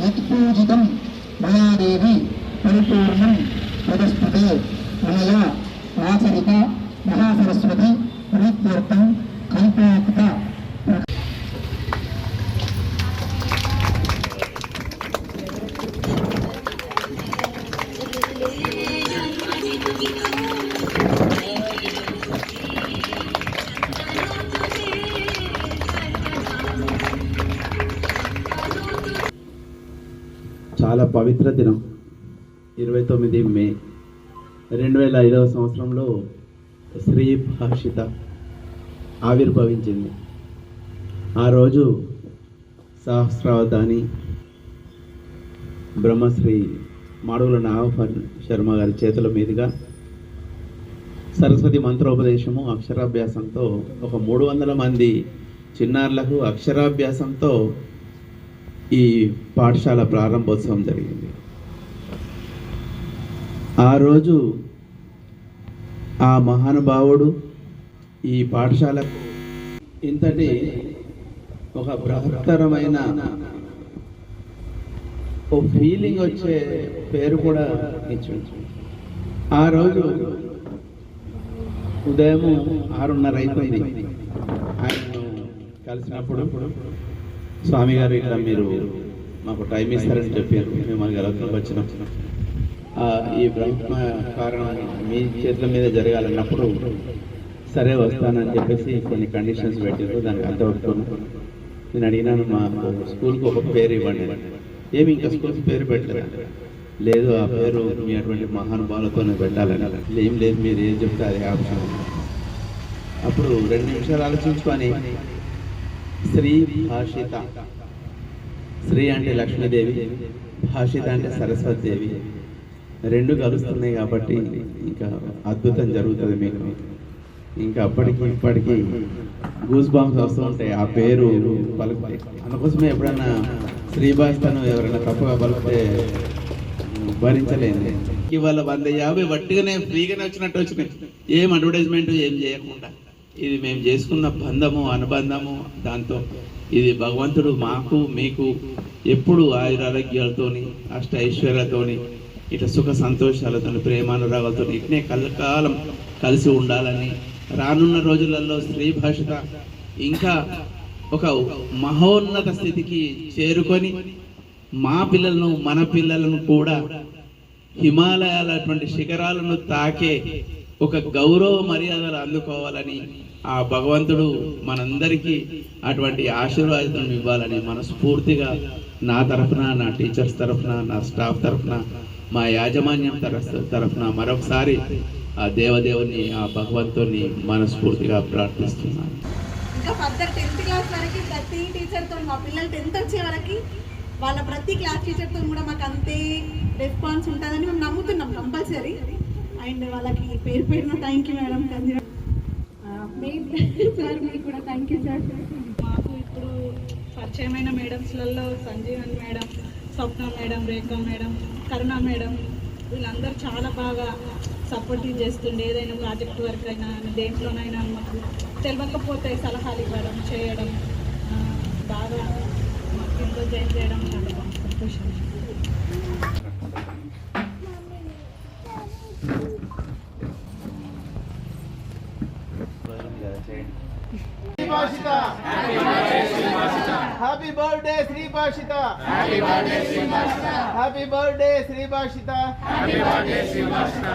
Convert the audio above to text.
యత్పూజితం మయాదేవి చాలా పవిత్ర దినం. ఇరవై తొమ్మిది మే రెండు వేల ఐదవ సంవత్సరంలో శ్రీ భాషిత ఆవిర్భవించింది. ఆ రోజు సహస్రావధాని బ్రహ్మశ్రీ మాడుగుల నాగ శర్మ గారి చేతుల మీదుగా సరస్వతి మంత్రోపదేశము అక్షరాభ్యాసంతో ఒక మూడు వందల మంది చిన్నారులకు అక్షరాభ్యాసంతో ఈ పాఠశాల ప్రారంభోత్సవం జరిగింది. ఆ రోజు ఆ మహానుభావుడు ఈ పాఠశాలకు ఇంతటి ఒక బృహత్తరమైన ఓ ఫీలింగ్ వచ్చే పేరు కూడా ఇచ్చింది ఆ రోజు ఉదయం ఆరున్నర అయిపోయింది. ఆయనను కలిసినప్పుడు స్వామి గారు ఇట్లా మీరు మాకు టైం ఇస్తారని చెప్పారు. మేము మనకి గలత్లోకి వచ్చినాం ఈ బ్రహ్మ కారణం మీ చేతుల మీద జరగాలన్నప్పుడు సరే వస్తానని చెప్పేసి కొన్ని కండిషన్స్ పెట్టారు. దానికి అంత ఒప్పుకున్నాను నేను అడిగినాను మా స్కూల్కి ఒక పేరు ఇవ్వండి ఏమి ఇంకా స్కూల్కి పేరు పెట్టలేదు? లేదు ఆ పేరు మీ అటువంటి మహానుభావులతోనే పెట్టాలని. ఏం లేదు మీరు ఏం చెప్తే అది ఆప్షన్. అప్పుడు రెండు నిమిషాలు ఆలోచించుకొని శ్రీ భాషిత. శ్రీ అంటే లక్ష్మీదేవి భాషిత అంటే సరస్వతి దేవి రెండు కలుస్తున్నాయి కాబట్టి ఇంకా అద్భుతం జరుగుతుంది మీకు. ఇంకా అప్పటికి ఇప్పటికి గూస్ బాంబ్స్ వస్తూ ఉంటాయి. ఆ పేరు పలుకుతాయి. అందుకోసమే శ్రీ శ్రీభాషను ఎవరైనా తప్పుగా పలికితే భరించలేదు ఇవాళ వంద యాభై వట్టిగానే ఫ్రీగానే వచ్చినట్టు వచ్చినాయి. ఏం అడ్వర్టైజ్మెంట్ ఏం చేయకుండా. ఇది మేము చేసుకున్న బంధము అనుబంధము దాంతో ఇది భగవంతుడు మాకు మీకు ఎప్పుడు ఆయురారోగ్యాలతోని అష్ట ఐశ్వర్యాలతోని ఇట్లా సుఖ సంతోషాలతో ప్రేమానురాగాలతో ఇట్నే కలకాలం కలిసి ఉండాలని రానున్న రోజులలో స్త్రీ భాషత ఇంకా ఒక మహోన్నత స్థితికి చేరుకొని మా పిల్లలను మన పిల్లలను కూడా హిమాలయాల అటువంటి శిఖరాలను తాకే ఒక గౌరవ మర్యాదలు అందుకోవాలని ఆ భగవంతుడు మనందరికీ అటువంటి ఆశీర్వాదం ఇవ్వాలని మనస్ఫూర్తిగా నా తరఫున నా టీచర్స్ తరఫున నా స్టాఫ్ తరఫున మా యాజమాన్యం తరఫున మరొకసారి ఆ దేవదేవుని ఆ భగవంతుని మనస్ఫూర్తిగా ప్రార్థిస్తున్నాను. ఇంకా ఫర్దర్ టెన్త్ క్లాస్ వరకు ప్రతి టీచర్తో మా పిల్లలు టెన్త్ వచ్చే వరకు వాళ్ళ ప్రతి క్లాస్ టీచర్తో కూడా మాకు అంతే రెస్పాన్స్ ఉంటుందని మేము నమ్ముతున్నాం కంపల్సరీ అండ్ వాళ్ళకి పేరు పేరున థ్యాంక్ యూ మేడం సార్ మీకు కూడా థ్యాంక్ యూ సార్ మాకు ఇప్పుడు పరిచయమైన మేడమ్స్లలో Sanjeevan madam Swapna madam Rekha madam Karuna madam వీళ్ళందరూ చాలా బాగా సపోర్టివ్ చేస్తుండే. ఏదైనా ప్రాజెక్ట్ వర్క్ అయినా దేంట్లోనైనా మాకు తెలియకపోతే సలహాలు ఇవ్వడం చేయడం బాగా మాకు ఇంట్లో జాయిన్ చేయడం చాలా బాగా సంతోషం. Happy birthday Sri Bhashitha happy birthday Sri Bhashitha happy birthday Sri Bhashitha